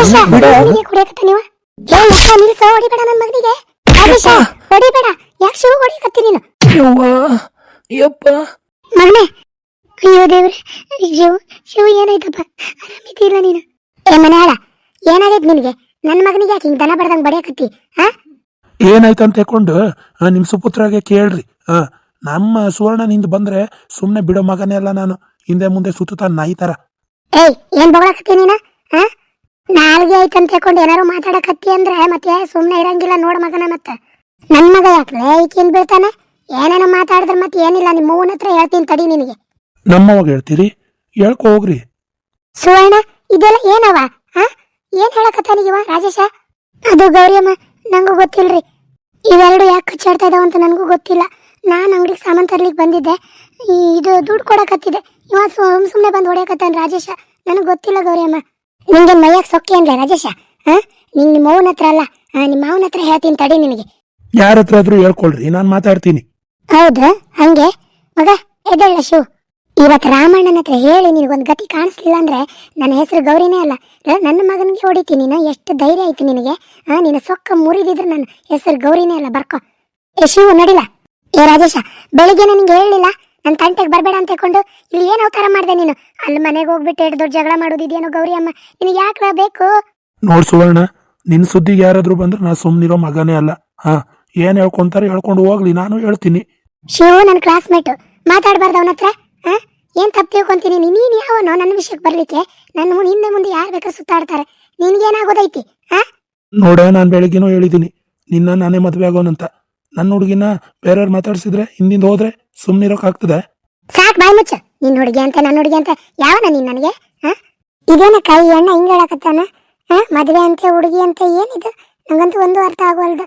ರಾಜೇಶ ಬಿಡು. ಮಗನಿಗೆ ಕುಡಿಯಕತ್ತ ನೀವ? ಏ ಯಪ್ಪ ನಿಲ್ಸ ಹೊಡಿಬೇಡ ನನ್ನ ಮಗನಿಗೆ. ರಾಜೇಶ ಹೊಡಿಬೇಡ. ಯಾಕೆ ಶಿವ ಹೊಡಿಯಕತ್ತಿ ನೀನು? ಯವ್ವ ಯಪ್ಪ. ಮಗನೇ ಅಯ್ಯೋ ದೇವ್ರೆ ಶಿವ ಶಿವ ಏನಾಯ್ತಪ್ಪ? ಆರಾಮಿದ್ದಿಲ್ಲ ನೀನು? ಏ ಮನೆ ಹಾಳ ಏನಾಗೈತ್ ನಿನಗೆ? ನನ್ನ ಮಗನಿಗೆ ಯಾಕೆ ಹಿಂಗ್ ದನ ಬಡ್ದಂಗ್ ಬಡಿಯಕತ್ತಿ ಹಾ ಏನಾಯ್ತು ಅಂತ ನಿಮ್ ಸುಪುತ್ರಾಗೆ ಕೇಳ್ರಿ ನಮ್ಮ ಸುವರ್ಣ ನಿಂದ ಬಂದ್ರೆ ಸುಮ್ನೆ ಬಿಡೋ ಮಗನೇ ಅಲ್ಲ ನಾನು. ಹಿಂದೆ ಮುಂದೆ ಸುತ್ತ ನಾಯಿತಾರ ಏಯ್ ಏನ್ ಬಗಳಕತ್ತಿ ನೀನ ಹಾ ನಾಲ್ಗೆ ಐತೆ ಅಂತ ಹೇಳ್ಕೊಂಡು ಏನಾರು ಮಾತಾಡಕತ್ತಿ ಅಂದ್ರೆ ಮತ್ತೆ ಸುಮ್ನೆ ಇರಂಗಿಲ್ಲ ನೋಡ್ ಮಗನ ಮತ್ತ. ನನ್ ಮಗ ಯಾಕ್ಲೆ ಈಕಿನ್ ಬೀಳ್ತಾನೆ? ಏನೇನೋ ಮಾತಾಡಿದ್ರೆ ಮತ್ತೆ ಏನಿಲ್ಲ ನಿಮ್ಮ ಮೂವನ ಹತ್ರ ಹೇಳ್ತೀನಿ ತಡಿ ನಿನಗೆ. ನಮ್ಮವಾಗ ಹೇಳ್ತೀರಿ? ಹೇಳ್ಕೊ ಹೋಗ್ರಿ. ಸುವರ್ಣ ಇದೆಲ್ಲ ಏನವ ಹಾ ಏನ್ ಹೇಳಕತ್ತಾನಿಗಿವ ರಾಜೇಶ? ಅದು ಗೌರಿಯಮ್ಮ ನಂಗೂ ಗೊತ್ತಿಲ್ರಿ. ಇವೆರಡು ಯಾಕೆ ಕಚ್ಚಾಡ್ತಾ ಇದಾವ ಅಂತ ನನಗೂ ಗೊತ್ತಿಲ್ಲ. ನಾನು ಅಂಗಡಿಗೆ ಸಾಮಾನು ತರ್ಲಿಕ್ಕೆ ಬಂದಿದ್ದೆ. ಈ ಇದು ದುಡ್ಡು ಕೊಡಕತ್ತಿದೆ ಇವ ಸುಮ್ ಸುಮ್ಮನೆ ಬಂದು ಹೊಡೆಯಕತ್ತಾನ ರಾಜೇಶ. ನನಗೆ ಗೊತ್ತಿಲ್ಲ ಗೌರಿಯಮ್ಮ. ನಿಂಗೆ ಮೈಯಾಗ ಸೊಕ್ಕೆ ಅನ್ಲೆ ರಾಜೇಶ? ಹಾ ನಿಂಗೆ ನಿಮ್ಮ ಅವನ ಹತ್ರ ಅಲ್ಲ ನಿಮ್ಮ ಮಾವನ ಹತ್ರ ಹೇಳ್ತೀನಿ ತಡಿ ನಿನಗೆ. ಯಾರ ಹತ್ರ ಆದ್ರೂ ಹೇಳ್ಕೊಳ್ರಿ ನಾನು ಮಾತಾಡ್ತೀನಿ. ಹೌದು ಹಂಗೆ? ಮಗ ಎದ್ದೇಳ ಶಿವ್. ಇವತ್ತು ರಾಮಣ್ಣನ ಹತ್ರ ಹೇಳಿ ನಿನಗೊಂದು ಗತಿ ಕಾಣಿಸ್ಲಿಲ್ಲ ಅಂದ್ರೆ ನನ್ನ ಹೆಸರು ಗೌರಿನೇ ಅಲ್ಲ. ರ- ನನ್ನ ಮಗನಿಗೆ ಹೊಡಿತೀನಿ ನಾ ಎಷ್ಟು ಧೈರ್ಯ ಐತಿ ನಿನಗೆ. ನಿನ್ನ ಸೊಕ್ಕ ಮುರಿದಿದ್ರೆ ನನ್ನ ಹೆಸರು ಗೌರಿನೇ ಅಲ್ಲ ಬರ್ಕೋ. ಏ ಶಿವು ನಡಿಲ್ಲ ಏ ರಾಜೇಶ ಬೆಳಿಗ್ಗೆ ನಿನಗೆ ಹೇಳಿಲ್ಲ? ನನ್ನ ತಂಟೆಗೆ ಬರಬೇಡ ಅಂತ ಹೇಳ್ಕೊಂಡು ಇಲ್ಲಿ ಏನು ಅವತಾರ ಮಾಡಿದೆ ನೀನು? ಅಲ್ಲಿ ಮನೆಗೆ ಹೋಗ್ಬಿಟ್ಟು ಎರಡು ದೊಡ್ಡ ಜಗಳ ಮಾಡೋದಿದೆಯೇನೋ ಗೌರಿ ಅಮ್ಮ. ನಿನಗೆ ಯಾಕೆ ಬೇಕು? ನೋಡ್ ಸುವರ್ಣ ನಿನ್ ಸುದ್ದಿಗೆ ಯಾರಾದರೂ ಬಂದ್ರೆ ನಾ ಸುಮ್ಮನಿರೋ ಮಗನೇ ಅಲ್ಲ. ಹಾ ಏನ್ ಹೇಳ್ಕೊಂತಾರೆ ಹೇಳ್ಕೊಂಡು ಹೋಗ್ಲಿ ನಾನು ಹೇಳ್ತೀನಿ. ಶಿವ ನನ್ನ ಕ್ಲಾಸ್ಮೇಟ್ ಮಾತಾಡಬಾರ್ದು ಅವನ ಹತ್ರ. ಹಾ? ಏನ್ ತಪ್ಪು ತಿಳ್ಕೊಂತೀನಿ ನೀನ್? ಯಾವನೋ ನನ್ನ ವಿಷಯಕ್ಕೆ ಬರಲಿಕ್ಕೆ? ನನ್ನ ಹಿಂದೆ ಮುಂದೆ ಯಾರು ಬೇಕಾದ್ರೆ ಸುತ್ತಾಡ್ತಾರೆ. ನಿನ್ಗೇನಾಗೋದೈತಿ? ಹಾ? ನೋಡ ನಾನು ಬೆಳಿಗ್ಗೆನೂ ಹೇಳಿದ್ದೀನಿ. ನಿನ್ನ ನಾನೇ ಮದ್ವೆ ಆಗೋನಂತ. ನನ್ನ ಹುಡುಗಿನ ಬೇರೆಯವ್ರು ಮಾತಾಡ್ಸಿದ್ರೆ ಹಿಂದಿಂದ ಹೋದ್ರೆ ಸುಮ್ನಿರೋಕ್ಕಾಗ್ತದೆ ಸಾಕ್ ಬಾಯ್ ಮುಚ್ಚ. ನಿನ್ ಹುಡುಗಿ ಅಂತ, ನನ್ನ ಹುಡುಗಿ ಅಂತ. ಯಾವನ ನೀನ್ ನನಗೆ? ಇದೇನ ಕೈ ಅಣ್ಣ ಹಿಂಗ್ ಹೇಳಕತ್ತಾನ? ಮದುವೆ ಅಂತೆ, ಹುಡುಗಿ ಅಂತ, ಏನಿದು? ನಂಗಂತೂ ಒಂದು ಅರ್ಥ ಆಗೋಲ್ದು.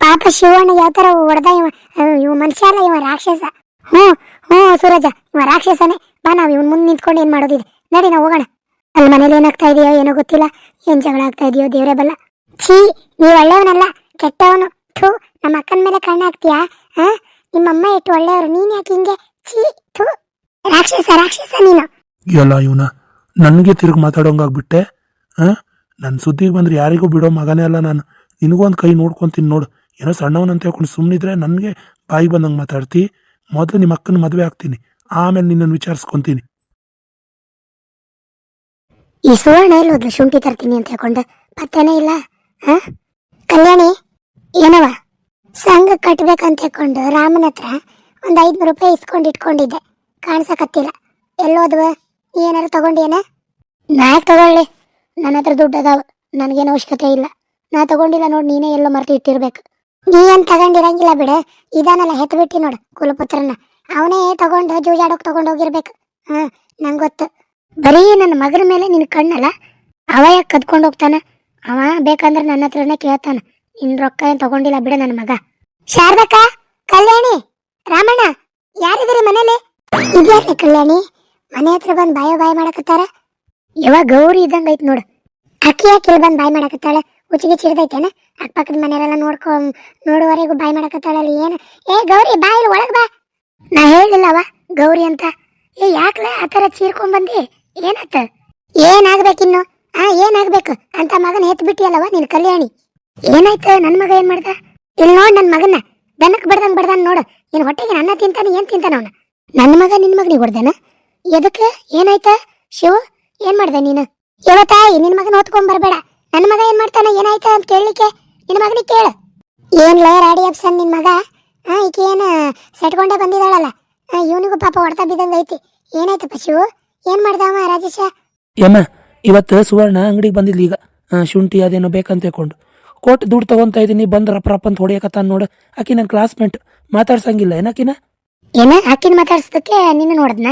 ಪಾಪ ಶಿವಣ್ಣ ಯಾವ ತರ ಹೊಡೆದ ಇವ ಇವ ಮನುಷ್ಯ ಅಲ್ಲ, ಇವ ರಾಕ್ಷಸ. ಹ್ಞೂ ಹ್ಞೂ ಸೂರಜ, ಇವ ರಾಕ್ಷಸನೇ. ಬಾ ನಾವು ಇವನ್ ಮುಂದೆ ನಿಂತ್ಕೊಂಡು ಏನ್ ಮಾಡೋದಿದೆ ನಡಿ ನಾವು ಹೋಗೋಣ. ಅಲ್ಲಿ ಮನೇಲಿ ಏನಾಗ್ತಾ ಇದೆಯೋ ಏನೋ ಗೊತ್ತಿಲ್ಲ. ಏನ್ ಜಗಳ ಆಗ್ತಾ ಇದೆಯೋ ದೇವ್ರೇ ಬಲ್ಲ. ಛೀ, ನೀವ್ ಒಳ್ಳೆಯವನಲ್ಲ, ಕೆಟ್ಟವನು. ಥೂ ನಮ್ಮ ಅಕ್ಕನ ಮೇಲೆ ಕಣ್ಣು ಹಾಕ್ತೀಯಾ? ಆ ನಿಮ್ಮಮ್ಮ ಎಷ್ಟು ಒಳ್ಳೆಯವರು. ನೀನ್ ಯಾಕೆ ಹಿಂಗೆ ಛೀ ಥೂ. ರಾಕ್ಷಸ ರಾಕ್ಷಸ ನೀನು. ಎಲ್ಲ ಇವನ ನನಗೆ ತಿರುಗಿ ಮಾತಾಡೋಂಗಾಗ್ಬಿಟ್ಟೆ? ಹಾ? ನನ್ನ ಸುದ್ದಿಗೆ ಬಂದ್ರೆ ಯಾರಿಗೂ ಬಿಡೋ ಮಗನೇ ಅಲ್ಲ ನಾನು. ನಿನಗೂ ಒಂದು ಕೈ ನೋಡ್ಕೊಂತೀನಿ ನೋಡು. ಏನೋ ಸಣ್ಣವನಂತ ಹೇಳ್ಕೊಂಡು ಸುಮ್ಮನಿದ್ರೆ ನನಗೆ ಬಾಯಿ ಬಂದಂಗೆ ಮಾತಾಡ್ತಿ? ಮೊದಲು ನಿಮ್ಮ ಅಕ್ಕನ ಮದುವೆ ಆಗ್ತೀನಿ. ಆಮೇಲೆ ನಿನ್ನನ್ನು ವಿಚಾರಿಸ್ಕೊಂತೀನಿ. ಈ ಸುವರ್ಣ ಎಲ್ಲೋದ್ಲು ಶುಂಠಿ ತರ್ತೀನಿ ಅಂತ ಹೇಳ್ಕೊಂಡೆ. ಪತ್ತೆನೇ ಇಲ್ಲ. ಆ ಕಲ್ಯಾಣಿ ಏನವ? ಸಂಘ ಕಟ್ಬೇಕಂತ ಹೇಳ್ಕೊಂಡು ರಾಮನ ಹತ್ರ ಒಂದ್ ಐದುನೂರು ರೂಪಾಯಿ ಇಸ್ಕೊಂಡು ಇಟ್ಕೊಂಡಿದ್ದೆ. ಕಾಣ್ಸಕತ್ತಿಲ್ಲ. ಎಲ್ಲೋದ್ವ ಏನಾರು ತಗೊಂಡೇನ ನಾ ತಗೊಳ್ಳಿ? ನನ್ನ ಹತ್ರ ದುಡ್ಡು ಅದಾವ. ನನಗೇನು ಅವಶ್ಯಕತೆ ಇಲ್ಲ. ನಾ ತಗೊಂಡಿಲ್ಲ ನೋಡಿ, ನೀನೇ ಎಲ್ಲೋ ಮರ್ತಿ ಇಟ್ಟಿರ್ಬೇಕು. ನೀ ಏನ್ ತಗೊಂಡಿರಂಗಿಲ್ಲ ಬಿಡ. ಇದಾನಲ್ಲ ಹೆತ್ ಬಿಟ್ಟಿ ನೋಡು ಕುಲಪುತ್ರನ ಅವನೇ ತಗೊಂಡು ಜೂಜಾಡೋಕ್ ತಗೊಂಡು ಹೋಗಿರ್ಬೇಕು. ಹಾ, ನಂಗೆ ಗೊತ್ತು. ಬರೀ ನನ್ನ ಮಗನ ಮೇಲೆ ನಿನ್ ಕಣ್ಣಲ್ಲ? ಅವ ಯಾಕೆ ಕದ್ಕೊಂಡು ಹೋಗ್ತಾನೆ? ಅವ ಬೇಕಂದ್ರೆ ನನ್ನ ಹತ್ರನೇ ಕೇಳ್ತಾನ. ನಿನ್ ರೊಕ್ಕ ಏನ್ ತಗೊಂಡಿಲ್ಲ ಬಿಡ ನನ್ನ ಮಗ. ಶಾರದಕ್ಕ, ಕಲ್ಯಾಣಿ, ರಾಮಣ್ಣ, ಯಾರಿದ್ದೀರಿ ಮನೇಲಿ? ಇದ್ಯಾಕೆ ಕಲ್ಯಾಣಿ? ಮನೆ ಹತ್ರ ಬಂದ್ ಬಾಯ ಬಾಯ್ ಮಾಡಕತ್ತಾರ? ಯಾವ ಗೌರಿ ಇದ್ದಂಗ ಐತ್ ನೋಡು. ಅಕ್ಕಿ ಯಾಕೆ ಬಂದ್ ಬಾಯ್ ಮಾಡಕತ್ತಾಳೆ? ಉಚ್ಚಿಗೆ ಚಿಡ್ದೈತೇನ ಅಕ್ಕಪಕ್ಕದ ಮನೆಯವರೆಲ್ಲ ನೋಡ್ಕೊ ನೋಡುವರೆಗೂ ಬಾಯ್ ಮಾಡಕತ್ತಾಳಲ್ಲ ಏನು? ಏ ಗೌರಿ ಬಾಯ್ ಒಳಗ್ ಬಾ. ನಾ ಹೇಳಿಲ್ಲವ ಗೌರಿ ಅಂತ. ಏ ಯಾಕ್ಲೆ ಆ ಥರ ಚೀರ್ಕೊಂಡ್ ಬಂದಿ? ಏನಾಗ್ಬೇಕು ಏನಾಗ್ಬೇಕಿನ್ನು? ಆ, ಏನಾಗ್ಬೇಕು? ಅಂತ ಮಗನ ಎತ್ ಬಿಟ್ಟಿಯಲ್ಲವ ನೀನ್ ಕಲ್ಯಾಣಿ. ಏನಾಯ್ತು? ನನ್ ಮಗ ಏನ್ ಮಾಡ್ದ? ಇಲ್ಲಿ ನೋಡ್ ನನ್ ಮಗನ ದನಕ್ ಬಡ್ದಂಗ್ ಬಡ್ದಾನ ನೋಡು. ಇನ್ ಹೊಟ್ಟೆಗೆ ನನ್ನ ತಿಂತಾನೆ, ಏನ್ ತಿಂತಾನ ಅವನ? ನನ್ನ ಮಗ ನಿನ್ ಮಗನಿಗೆ ಹೊಡ್ದಾನ? ಎದಕ್ಕೆ? ಏನಾಯ್ತ? ಶಿವ, ಏನ್ ಮಾಡ್ದೆ ನೀನು? ಇವತ್ತಾಯಿ ನಿನ್ ಮಗನ ಹೊತ್ಕೊಂಡ್ ಬರ್ಬೇಡ. ನನ್ನ ಮಗ ಏನ್ ಮಾಡ್ತಾನ? ಏನಾಯ್ತ ಅಂತ ಕೇಳಲಿಕ್ಕೆ? ನಿನ್ ಮಗನಿಗೆ ಕೇಳು. ಏನ್ ಲೇ ರಾಡಿ ಅಪ್ಸನ್ ನಿನ್ ಮಗ? ಈಕೆ ಏನ ಸೆಟ್ಕೊಂಡೇ ಬಂದಿದ್ದಾಳಲ್ಲ. ಇವನಿಗೂ ಪಾಪ ಹೊಡ್ತಾ ಬಿದ್ದಂಗ ಐತಿ. ಏನಾಯ್ತಪ್ಪ ಶಿವ? ಏನ್ ಮಾಡ್ದವ ರಾಜೇಶ? ಯಮ್ಮ, ಇವತ್ತು ಸುವರ್ಣ ಅಂಗಡಿಗೆ ಬಂದಿದ್ಲು ಈಗ. ಶುಂಠಿ ಅದೇನೋ ಬೇಕಂತ ಹೇಳ್ಕೊಂಡು. ಕೊಟ್ಟು ದುಡ್ಡು ತಗೊಂತ ಇದೀನಿ ಬಂದ್ ರಪ್ಪ ಅಂತ ಹೊಡಿಯಕತ್ತಾನ ನೋಡು. ಆಕಿ ನನ್ನ ಕ್ಲಾಸ್ಮೇಟ್ ಮಾತಾಡ್ಸಂಗಿಲ್ಲ. ಏನಾಕಿನ ಏನ? ಆಕಿನ ಮಾತಾಡ್ಸೋದಕ್ಕೆ ನಿನ್ನ ನೋಡಿದ್ನ?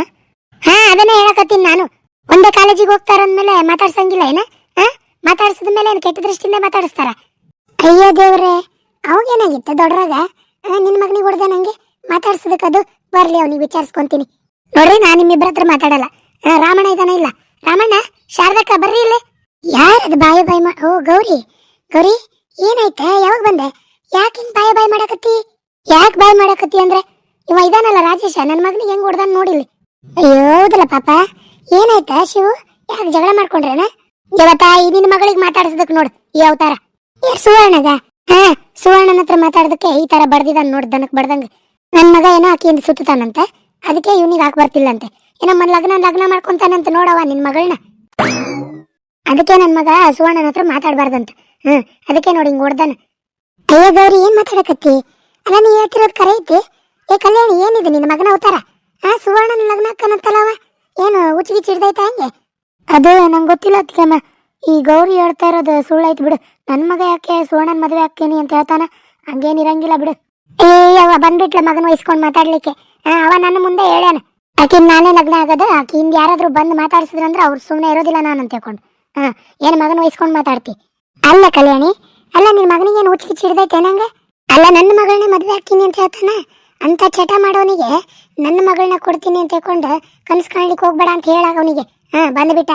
ಹಾ, ಅದನ್ನೇ ಹೇಳಕತ್ತೀನಿ ನಾನು. ಒಂದೇ ಕಾಲೇಜಿಗೆ ಹೋಗ್ತಾರಂದ್ಮೇಲೆ ಮಾತಾಡ್ಸಂಗಿಲ್ಲ, ಏನ? ಹಾ ಮಾತಾಡ್ಸಿದ ಮೇಲೆ ಏನು ಕೆಟ್ಟ ದೃಷ್ಟಿಯಿಂದ ಮಾತಾಡಿಸ್ತಾರ? ಅಯ್ಯೋ ದೇವ್ರೆ ಅವಾಗೇನಾಗಿತ್ತು ದೊಡ್ಡರಾಗ ನಿನ್ನ ಮಗನಿಗೆ ಹೊಡೆದ ನಂಗೆ? ಅದು? ಬರ್ಲಿ ಅವ್ನಿಗೆ ವಿಚಾರಿಸ್ಕೊಂತೀನಿ. ನೋಡ್ರಿ, ನಾನು ನಿಮ್ಮಿಬ್ಬರ ಹತ್ರ ಮಾತಾಡಲ್ಲ. ರಾಮಣ್ಣ ಇದಾನ ಇಲ್ಲ. ರಾಮಣ್ಣ, ಶಾರದಕ್ಕ ಬರ್ರಿ ಇಲ್ಲಿ. ಯಾರದು ಬಾಯಿ ಬಾಯಿ ಮಾ ಓ, ಗೌರಿ. ಗೌರಿ ಏನಾಯ್ತ? ಯಾವಾಗ ಬಂದೆ? ಯಾಕೆ ಹಿಂಗ್ ಬಾಯ್ ಬಾಯ್ ಮಾಡಕತ್ತಿ? ಯಾಕೆ ಬಾಯ್ ಮಾಡಕತ್ತಿ ಅಂದ್ರೆ? ಇವ ಇದಾನಲ್ಲ ರಾಜೇಶ ನನ್ನ ಮಗನಿಗೆ ಹೆಂಗ್ ಹೊಡ್ದಾನ ನೋಡಿಲಿ ಅಯ್ಯೋ, ಹೌದಲ್ಲ ಪಾಪ. ಏನಾಯ್ತ ಶಿವು? ಯಾಕೆ ಜಗಳ ಮಾಡ್ಕೊಂಡ್ರೇನ? ಈ ನಿನ್ನ ಮಗಳಿಗೆ ಮಾತಾಡ್ಸದಕ್ ನೋಡು, ಈ ಅವತಾರ. ಏ, ಸುವರ್ಣಗ. ಹಾ, ಸುವರ್ಣನ ಹತ್ರ ಮಾತಾಡೋದಕ್ಕೆ ಈ ತರ ಬಡ್ದಿದಾನ ನೋಡ್, ದನಕ್ ಬಡ್ದಂಗ ನನ್ ಮಗ ಏನೋ ಆಕಿಯಿಂದ ಸುತ್ತಾನಂತೆ ಅದಕ್ಕೆ ಇವನಿಗೆ ಹಾಕ್ ಬರ್ತಿಲ್ಲಂತೆ. ಏನೋ ಮನ್ ಲಗ್ನ ಲಗ್ನ ಮಾಡ್ಕೊಂತಾನಂತ ನೋಡವ ನಿನ್ ಮಗಳನ್ನ ಅದಕ್ಕೆ ನನ್ ಮಗ ಸುವರ್ಣನ ಹತ್ರ ಮಾತಾಡ್ಬಾರ್ದಂತ. ಹ್ಮ್, ಅದಕ್ಕೆ ನೋಡಿ ಹಿಂಗ್ ಹೊಡ್ದಾನ. ಅಯ್ಯ ಗೌರಿ, ಏನ್ ಮಾತಾಡಕತ್ತಿ? ಅಲ್ಲ ನೀ ಹೇಳ್ತಿರೋದ್ ಕರೆ ಐತಿ? ಏ, ಕಲ್ಯಾಣಿ, ಏನಿದೆ ನಿನ್ನ ಮಗನ ಅವತಾರ? ಆ, ಸುವರ್ಣನ ಲಗ್ನ ಅಕ್ಕನಂತಲ್ಲವ ಏನು ಉಚ್ಚಿಗೆ ಚಿಡ್ದೈತ ಹಂಗೆ? ಅದು ನಂಗೆ ಗೊತ್ತಿಲ್ಲ ಅತ್ತಿಗೆಮ್ಮ ಈ ಗೌರಿ ಹೇಳ್ತಾ ಇರೋದು ಸುಳ್ಳೈತಿ ಬಿಡು. ನನ್ನ ಮಗ ಯಾಕೆ ಸುವರ್ಣನ್ ಮದುವೆ ಆಗ್ತೀನಿ ಅಂತ ಹೇಳ್ತಾನ? ಹಂಗೇನಿರಂಗಿಲ್ಲ ಬಿಡು. ಏ, ಅವ ಬಂದ್ಬಿಟ್ಲ ಮಗನ ವಹಿಸ್ಕೊಂಡ್ ಮಾತಾಡ್ಲಿಕ್ಕೆ. ಅವ ನನ್ನ ಮುಂದೆ ಹೇಳ್ಯಾನ. ಆಕಿನ್ ನಾನೇ ಲಗ್ನ ಆಗದ, ಆಕಿ ಹಿಂದ್ ಯಾರಾದ್ರೂ ಬಂದು ಮಾತಾಡ್ಸಿದ್ರಂದ್ರೆ ಅವ್ರು ಸುಮ್ಮನೆ ಇರೋದಿಲ್ಲ ನಾನು ಅಂತ ಹೇಳ್ಕೊಂಡು. ಹಾ ಏನ್ ಮಗನ ವಹಿಸ್ಕೊಂಡ್ ಮಾತಾಡ್ತಿ? ಅಲ್ಲ ಕಲ್ಯಾಣಿ, ಅಲ್ಲ ನಿನ್ ಮಗನಿಗೆ ಏನು ಉಚ್ಚಿಗೆ ಚಿಡ್ದೈತೆ ನಂಗೆ? ಅಲ್ಲ ನನ್ನ ಮಗಳನ್ನ ಮದುವೆ ಹಾಕ್ತೀನಿ ಅಂತ ಹೇಳ್ತಾನ? ಅಂತ ಚಟ ಮಾಡೋನಿಗೆ ನನ್ನ ಮಗಳನ್ನ ಕೊಡ್ತೀನಿ ಅಂತ ಹೇಳ್ಕೊಂಡು ಕನಸು ಕಾಣ್ಲಿಕ್ಕೆ ಹೋಗ್ಬೇಡ ಅಂತ ಹೇಳಾಗ ಅವನಿಗೆ. ಹಾ ಬಂದ್ಬಿಟ್ಟ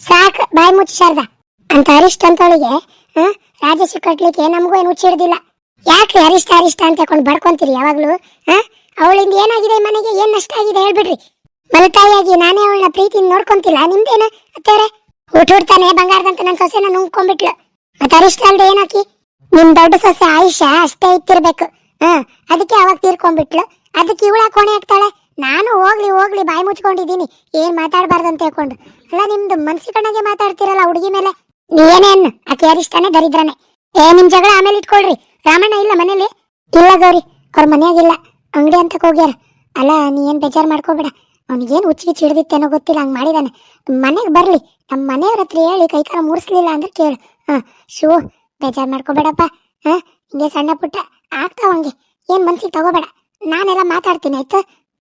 ಸಾಕ್, ಬಾಯಿ ಮುಚ್ಚಿ ಶಾರದ. ಅಂತ ಅರಿಷ್ಟ ಅಂತವಳಿಗೆ ಹಾ ರಾಜೇಶ್ ಕಟ್ಲಿಕ್ಕೆ ನಮಗೂ ಏನು ಹುಚ್ಚಿಡ್ದಿಲ್ಲ ಯಾಕೆ ಅರಿಷ್ಟ ಅರಿಷ್ಟ ಅಂತ ಹೇಳ್ಕೊಂಡು ಬಡ್ಕೊಂತೀರಿ ಯಾವಾಗ್ಲೂ? ಹಾ, ಅವಳಿಂದ ಏನಾಗಿದೆ ಮನೆಗೆ? ಏನ್ ನಷ್ಟ ಆಗಿದೆ ಹೇಳ್ಬಿಡ್ರಿ. ಮಲತಾಯಿಯಾಗಿ ನಾನೇ ಅವಳನ್ನ ಪ್ರೀತಿ ನೋಡ್ಕೊಂತಿಲ್ಲ. ನಿಮ್ದೇನ ಅತ್ತೇರೆ ಹುಟ್ಟು ಹುಡ್ತಾನೆ ಬಂಗಾರದಂತ ನನ್ನ ಸೊಸೆನ ನುಂಗ್ಕೊಂಡ್ಬಿಟ್ಲು. ಅರಿಷ್ಟ ಅಲ್ದೆ ಏನಾಕಿ ನಿಮ್ ದೊಡ್ಡ ಸೊಸೆ ಆಯುಷ್ಯ ಅಷ್ಟೇ ಇತ್ತಿರ್ಬೇಕು ಹ, ಅದಕ್ಕೆ ಅವಾಗ ತೀರ್ಕೊಂಡ್ಬಿಟ್ಲು. ಅದಕ್ಕೆ ಇವಳ ಕೋಣೆ ಹಾಕ್ತಾಳೆ. ನಾನು ಹೋಗ್ಲಿ ಹೋಗ್ಲಿ, ಬಾಯಿ ಮುಚ್ಕೊಂಡಿದೀನಿ ಏನ್ ಅಂತ ಹೇಳ್ಕೊಂಡು. ಅಲ್ಲ, ನಿಮ್ದು ಮನ್ಸಿ ಮಾತಾಡ್ತಿರಲ್ಲ ಹುಡುಗಿ ಮೇಲೆ? ಏನೇನು ಆಕೆ ಅರಿಷ್ಟಾನೆ ದರಿದ್ರನೆ. ಏ ನಿಮ್ ಜಗಳ ಆಮೇಲೆ ಇಟ್ಕೊಳ್ರಿ. ರಾಮಣ್ಣ ಇಲ್ಲ ಮನೇಲಿ? ಇಲ್ಲ ಗೌರಿ, ಅವ್ರ ಮನೆಯಾಗಿಲ್ಲ ಅಂಗಡಿ ಅಂತ ಹೋಗ್ಯಾರ. ಅಲ್ಲ, ನೀ ಏನ್ ಬೇಜಾರ್ ಮಾಡ್ಕೋಬೇಡ. ಅವ್ನಿಗೇನು ಗಿಚ್ಚಿ ಹಿಡಿದಿತ್ತೇನೋ ಗೊತ್ತಿಲ್ಲ, ಹಂಗ್ ಮಾಡಿದಾನೆ. ಮನೆಗೆ ಬರಲಿ ನಮ್ಮ ಮನೆಯವ್ರ ಹತ್ರ ಹೇಳಿ ಕೈಕಾಲ ಮೂರ್ಸ್ಲಿಲ್ಲ ಅಂದ್ರೆ ಕೇಳು. ಹಾ, ಶೂ, ಬೇಜಾರ್ ಮಾಡ್ಕೋಬೇಡಪ್ಪ. ಹಾ, ಹಿಂಗೆ ಸಣ್ಣ ಪುಟ್ಟ ಆಗ್ತಾವ ಹಂಗೆ. ಏನ್ ಮನ್ಸಿಗೆ ತಗೋಬೇಡ. ನಾನೆಲ್ಲ ಮಾತಾಡ್ತೀನಿ, ಆಯ್ತು?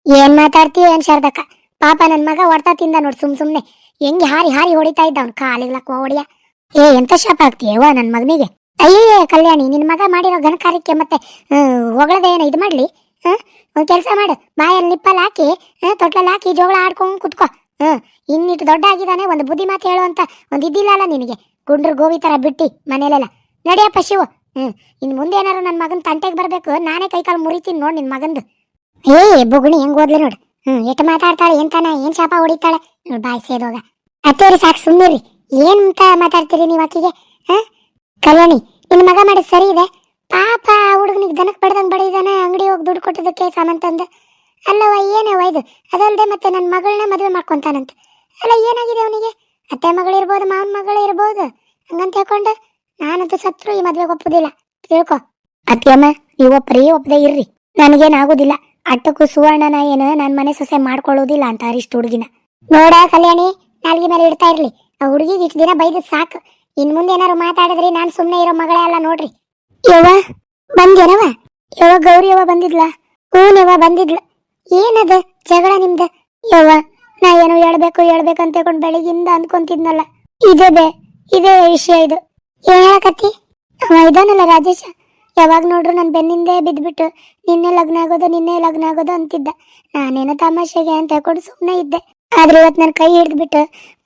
ಏನ್ ಮಾತಾಡ್ತೀಯ ಏನ್ ಶಾರದಕ್ಕ? ಪಾಪ ನನ್ನ ಮಗ ಹೊಡ್ತಾ ತಿಂದ ನೋಡು ಸುಮ್ ಸುಮ್ನೆ. ಹೆಂಗೆ ಹಾರಿ ಹಾರಿ ಹೊಡಿತಾ ಇದ್ದ ಅವ್ನ ಕಾಲಿಗ್ಲಕ್ಕ ಹೊಡಿಯ. ಏ, ಎಂತ ಶಾಪ ಆಗ್ತೀಯವ ನನ್ ಮಗನಿಗೆ? ಅಯ್ಯೇ ಕಲ್ಯಾಣಿ, ನಿನ್ ಮಗ ಮಾಡಿರೋ ಘನ ಕಾರ್ಯಕ್ಕೆ ಮತ್ತೆ ಹೊಗಳದ ಇದು ಮಾಡ್ಲಿ? ಹ, ಒಂದು ಕೆಲಸ ಮಾಡು. ಬಾಯಲ್ಲಿ ನಿಪ್ಪಲ್ಲಿ ಹಾಕಿ ತೊಟ್ಲಲ್ಲಿ ಹಾಕಿ ಜೋಗಳ ಆಡ್ಕೊಂಡು ಕುತ್ಕೋ. ಹ್ಞೂ ಇನ್ನಿಟ್ಟು ದೊಡ್ಡ ಆಗಿದಾನೆ ಒಂದು ಬುದ್ಧಿ ಮಾತು ಹೇಳುವಂತ ಒಂದು ಇದ್ದಿಲ್ಲ ಅಲ್ಲ ನಿನಗೆ. ಗುಂಡ್ರು ಗೋವಿ ತರ ಬಿಟ್ಟಿ ಮನೇಲೆಲ್ಲ. ನಡೆಯಪ್ಪ ಶಿವ. ಹ್ಞೂ ಇನ್ನು ಮುಂದೆ ಏನಾರು ನನ್ನ ಮಗನ ತಂಟೆಗೆ ಬರಬೇಕು, ನಾನೇ ಕೈಕಾಲು ಮುರಿತೀನಿ ನೋಡಿ ನಿನ್ ಮಗಂದು. ಏ ಬುಗುಣಿ, ಹೆಂಗ್ ಓದ್ಲಿ ನೋಡು. ಹ್ಞೂ ಎಷ್ಟು ಮಾತಾಡ್ತಾಳೆ ಎಂತಾನ ಏನು ಶಾಪ ಹೊಡಿತಾಳೆ. ನೋಡ್ ಬಾಯ್ ಸೇದೋಗ ಅತ್ತೇರಿ, ಸಾಕು ಸುಮ್ಮನಿರಿ ಏನು ಅಂತ ಮಾತಾಡ್ತೀರಿ ನೀವು ಅಕ್ಕಿಗೆ? ಹ, ಕಲ್ಯಾಣಿ, ನಿನ್ ಮಗ ಮಾಡಿದ್ ಸರಿ ಇದೆ. ಪಾಪ ಹುಡುಗನಿಗೆ ದನಕ್ ಬಡ್ದಂಗೆ ಬಡಿದಾನೆ ಅಂಗಡಿ ಹೋಗಿ ದುಡ್ಡು ಕೊಟ್ಟಿದ್ದಕ್ಕೆ ಸಾಮಾನ್ ಅಲ್ಲವ ಏನವ ಇದು? ಅದಲ್ಲದೆ ಮತ್ತೆ ನನ್ನ ಮಗಳನ್ನ ಮದುವೆ ಮಾಡ್ಕೊಂತಾನಂತ. ಅಲ್ಲ, ಏನಾಗಿದೆ ಅವನಿಗೆ? ಅತ್ತೆ ಮಗಳು ಇರ್ಬೋದು ಮಾವನ ಮಗಳು ಇರ್ಬೋದು. ಹಂಗಂತ ಹೇಳ್ಕೊಂಡು. ನಾನಂತೂ ಸತ್ರು ಈ ಮದ್ವೆಗೆ ಒಪ್ಪುದಿಲ್ಲ. ತಿಳ್ಕೊ. ಅತ್ತಿಯಮ್ಮ ನೀವು ಒಪ್ಪರಿ ಒಪ್ಪದೆ ಇರ್ರಿ. ನನಗೇನಾಗೋದಿಲ್ಲ. ಅಟ್ಟಕ್ಕೂ ಸುವರ್ಣನ ಏನು ನನ್ನ ಮನೆ ಸೊಸೆ ಮಾಡ್ಕೊಳ್ಳೋದಿಲ್ಲ ಅಂತ ಅರಿಷ್ಟು ಹುಡುಗಿನ. ನೋಡ ಕಲ್ಯಾಣಿ, ನಾಲ್ಗೆ ಮೇಲೆ ಇಡ್ತಾ ಇರ್ಲಿ. ಆ ಹುಡುಗಿಗೆ ಇಷ್ಟು ದಿನ ಬೈದ್ ಸಾಕು. ಇನ್ ಮುಂದೆ ಏನಾರು ಮಾತಾಡಿದ್ರಿ ನಾನು ಸುಮ್ಮನೆ ಇರೋ ಮಗಳೇ ಅಲ್ಲ ನೋಡ್ರಿ. ಯವ್ವ? ಬಂದ್ಯನವ ಯವ್ವ ಗೌರಿ ಯವ್ವ ಬಂದಿದ್ಲ? ಹೂನವ್ವ ಬಂದಿದ್ಲ. ಏನದ ಜಗಳ ನಿಮ್ದ? ಯವ್ವ, ನಾ ಏನೋ ಹೇಳ್ಬೇಕು ಹೇಳ್ಬೇಕು ಅಂತ ಹೇಳ್ಕೊಂಡು ಬೆಳಿಗ್ಗಿಂದ ಅನ್ಕೊಂತಿದ್ನಲ್ಲ ಇದೇ ಬೇ, ಇದೇ ವಿಷಯ ಇದು. ಏನ್ ಹೇಳಕತ್ತಿ? ಅವ ಇದಾನಲ್ಲ ರಾಜೇಶ. ಯಾವಾಗ ನೋಡ್ರು ನನ್ನ ಬೆನ್ನಿಂದೆ ಬಿದ್ಬಿಟ್ಟು, ನಿನ್ನೆ ಲಗ್ನ ಆಗೋದು, ನಿನ್ನೆ ಲಗ್ನ ಆಗೋದು ಅಂತಿದ್ದ. ನಾನೇನೋ ತಮಾಷೆಗೆ ಅಂತ ಹೇಳ್ಕೊಂಡು ಸುಮ್ಮನೆ ಇದ್ದೆ. ಆದ್ರೆ ಇವತ್ತು ನನ್ನ ಕೈ ಹಿಡಿದ್ಬಿಟ್ಟು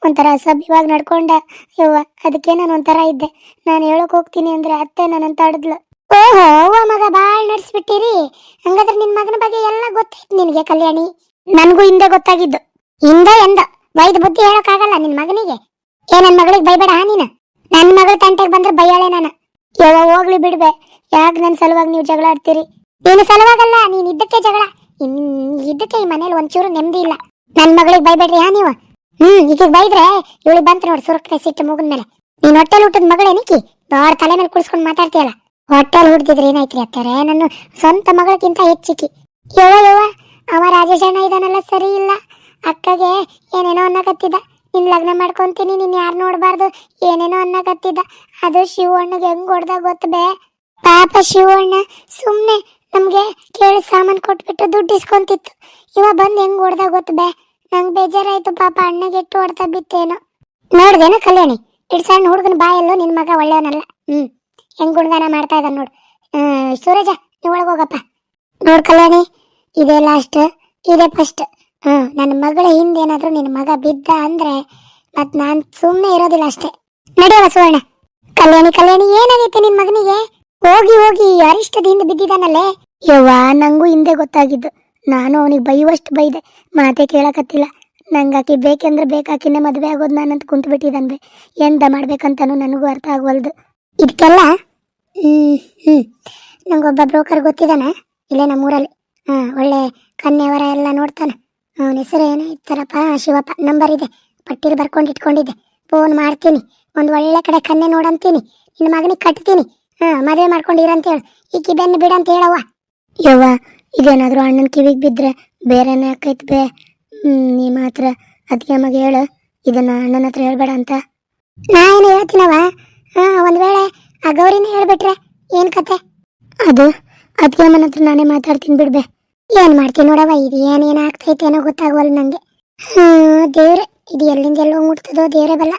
ಒಂಥರ ಅಸಭ್ಯವಾಗಿ ನಡ್ಕೊಂಡ. ಯವ್ವ, ಅದಕ್ಕೆ ನಾನು ಒಂಥರ ಇದ್ದೆ. ನಾನು ಹೇಳಕ್ ಹೋಗ್ತೀನಿ ಅಂದ್ರೆ ಅತ್ತೆ ನನ್ನ ತಡದ್ಲು. ಓಹೋ ಮಗ ಬಾಳ್ ನಡ್ಸ್ಬಿಟ್ಟಿರಿ. ಹಂಗಾದ್ರೆ ನಿನ್ ಮಗನ ಬಗ್ಗೆ ಎಲ್ಲ ಗೊತ್ತಾಯ್ತು ನಿನಗೆ ಕಲ್ಯಾಣಿ? ನನಗೂ ಹಿಂದೆ ಗೊತ್ತಾಗಿದ್ದು. ಹಿಂದೆ ಎಂದ. ವೈದ ಬುದ್ಧಿ ಹೇಳಕ್ಕಾಗಲ್ಲ ನಿನ್ ಮಗನಿಗೆ. ಏ, ನನ್ ಮಗಳಿಗೆ ಬೈಬೇಡ ನೀನು? ನನ್ ಮಗಳ ತಂಟೆಗೆ ಬಂದ್ರೆ ಬೈಯಾಳೆ ನಾನು. ಯವ್ವ, ಹೋಗ್ಲಿ ಬಿಡ್ಬೆ. ಯಾಕ್ ನನ್ನ ಸಲುವಾಗಿ ನೀವು ಜಗಳ ಆಡ್ತೀರಿ? ನೀನು ಸಲುವಾಗಲ್ಲ, ನೀನ್ ಇದ್ದಕ್ಕೆ ಜಗಳ. ಇನ್ ಈ ಮನೇಲಿ ಒಂಚೂರು ನೆಮ್ಮದಿ ಇಲ್ಲ. ನನ್ ಮಗಳಿಗೆ ಬೈಬೇಡ್ರಿ ಹಾ ನೀವು? ಹ್ಮ್ ಈಗ ಬೈದ್ರೆ ಇವಳಿಗೆ ಬಂತ ನೋಡಿ ಸುರಕ್ಷಿತ ಸಿಟ್ಟು ಮುಗಿದ ಮೇಲೆ ನೀನ್ ಹೊಟ್ಟೆಲ್ ಹುಟ್ಟದ ಮಗಳೇನಿಕ್ಕಿ ದೊಡ್ಡ ತಲೆ ಮೇಲೆ ಕುಡಿಸ್ಕೊಂಡು ಮಾತಾಡ್ತೀಯಲ್ಲ? ಹೊಟ್ಟೆಲ್ ಹುಡ್ದಿದ್ರೆ ಏನಾಯ್ತ್ರಿ ಅತ್ತಾರೆ? ನನ್ನ ಸ್ವಂತ ಮಗಳಕ್ಕಿಂತ ಹೆಚ್ಚಿಕಿ ಯವ್ವ ಯವ್ವ, ಅವ ರಾಜೇಶಣ್ಣ ಇದಾನಲ್ಲ, ಸರಿ ಇಲ್ಲ. ಅಕ್ಕಗೆ ಏನೇನೋ ಅನ್ನಕತ್ತಿದ್ದ ನಿನ್ ಲಗ್ನ ಮಾಡ್ಕೊಂತೀನಿ, ನೀನ್ ಯಾರು ನೋಡಬಾರ್ದು? ಏನೇನೋ ಅನ್ನಕತ್ತಿದ್ದ ಅದು ಶಿವಣ್ಣಗೆ ಹೆಂಗ್ ಹೊಡ್ದಾಗ ಗೊತ್ತ ಬೇ? ಪಾಪ ಶಿವಣ್ಣ, ಸುಮ್ನೆ ನಮ್ಗೆ ಕೇಳಿ ಸಾಮಾನು ಕೊಟ್ಬಿಟ್ಟು ದುಡ್ಡು ಇಸ್ಕೊಂತಿತ್ತು. ಇವ ಬಂದು ಹೆಂಗ್ ಹೊಡ್ದ ಗೊತ್ತು ಬೇ? ನಂಗ್ ಬೇಜಾರಾಯ್ತು ಪಾಪ, ಅಣ್ಣಗೆ ಎಷ್ಟು ಹೊಡ್ತಾ ಬಿತ್ತೇನು. ನೋಡ್ದೇನ ಕಲ್ಯಾಣಿ? ಇಡ್ ಸಣ್ಣ ಹುಡುಗನ ಬಾಯಲ್ಲೂ ನಿನ್ ಮಗ ಒಳ್ಳೆಯವನಲ್ಲ. ಹ್ಮ್. ಹೆಂಗ್ ಗುಣಗಾನ ಮಾಡ್ತಾ ಇದ್ದಾನೆ ನೋಡು. ಸೂರಜ ನೀ ಒಳಗೆ ಹೋಗಪ್ಪ. ನೋಡ್ ಕಲ್ಯಾಣಿ, ಇದೇ ಲಾಸ್ಟ್ ಇದೇ ಫಸ್ಟ್ ಹ್ಮ್ ನನ್ನ ಮಗಳ ಹಿಂದೆ ಏನಾದರೂ ನಿನ್ನ ಮಗ ಬಿದ್ದ ಅಂದ್ರೆ ಮತ್ ನಾನು ಸುಮ್ಮನೆ ಇರೋದಿಲ್ಲ ಅಷ್ಟೇ. ನಡೆಯವ ಸುವರ್ಣ. ಕಲ್ಯಾಣಿ ಕಲ್ಯಾಣಿ, ಏನಾಗೈತೆ ನಿನ್ ಮಗನಿಗೆ? ಹೋಗಿ ಹೋಗಿ ಅರಿಷ್ಟದಿಂದ ಬಿದ್ದಿದ್ದಾನಲ್ಲೇ? ಯವ್ವ, ನಂಗೂ ಹಿಂದೆ ಗೊತ್ತಾಗಿದ್ದು. ನಾನು ಅವನಿಗೆ ಬೈಯುವಷ್ಟು ಬೈದೆ. ಮಾತೆ ಕೇಳಕತ್ತಿಲ್ಲ. ನಂಗೆ ಆಕಿ ಬೇಕೆಂದ್ರೆ ಬೇಕಾಕಿನೇ ಮದುವೆ ಆಗೋದು ನಾನಂತ ಕುಂತು ಎಂದ ಮಾಡ್ಬೇಕಂತನೂ ನನಗೂ ಅರ್ಥ ಆಗವಲ್ದು. ಇದಕ್ಕೆಲ್ಲ ಹ್ಞೂ ಹ್ಞೂ ನಂಗೊಬ್ಬ ಬ್ರೋಕರ್ ಗೊತ್ತಿದ್ದಾನೆ ಇಲ್ಲೇ ನಮ್ಮೂರಲ್ಲಿ. ಹಾಂ, ಒಳ್ಳೆ ಕನ್ಯವರ ಎಲ್ಲ ನೋಡ್ತಾನೆ. ಅವನ ಹೆಸರು ಏನೋ ಇತ್ತಾರಪ್ಪ? ಶಿವಪ್ಪ. ನಂಬರ್ ಇದೆ. ಪಟ್ಟಿಲಿ ಬರ್ಕೊಂಡು ಇಟ್ಕೊಂಡಿದ್ದೆ. ಫೋನ್ ಮಾಡ್ತೀನಿ. ಒಂದು ಒಳ್ಳೆ ಕಡೆ ಕನ್ಯೆ ನೋಡಂತೀನಿ. ನಿನ್ನ ಮಗನಿಗೆ ಕಟ್ತೀನಿ. ಮದುವೆ ಮಾಡ್ಕೊಂಡಿರಂತ ಹೇಳು. ಈಕಿ ಬೆನ್ನು ಬಿಡಂತ ಹೇಳವ್ವ. ಯವ್ವ, ಇದೇನಾದರೂ ಅಣ್ಣನ ಕಿವಿಗೆ ಬಿದ್ದರೆ ಬೇರೆನೇ ಆಕೈತೆ ಬೇ. ನೀ ಮಾತ್ರ ಅದಕ್ಕೆ ಅಮ್ಮಗೆ ಹೇಳು. ಇದನ್ನ ಅಣ್ಣನ ಹತ್ರ ಹೇಳ್ಬೇಡ ಅಂತ. ನಾ ಏನು ಹೇಳ್ತೀನವ ಹಾಂ, ಒಂದು ವೇಳೆ ಆ ಗೌರಿನ ಹೇಳ್ಬಿಟ್ರೆ ಏನು ಕತೆ? ಅದು ಅದಕ್ಕೆ ಅಮ್ಮನ ಹತ್ರ ನಾನೇ ಮಾತಾಡ್ತೀನಿ ಬಿಡ್ಬೆ ಏನು ಮಾಡ್ತೀನಿ ನೋಡವ ಇದು ಏನೇನು ಆಗ್ತೈತೆ ಏನೋ ಗೊತ್ತಾಗವಲ್ಲ ನನಗೆ ಹಾಂ, ದೇವ್ರೆ, ಇದು ಎಲ್ಲಿಂದ ಎಲ್ಲೋ ಮುಟ್ತದೋ ದೇವ್ರೆ ಬಲ್ಲ.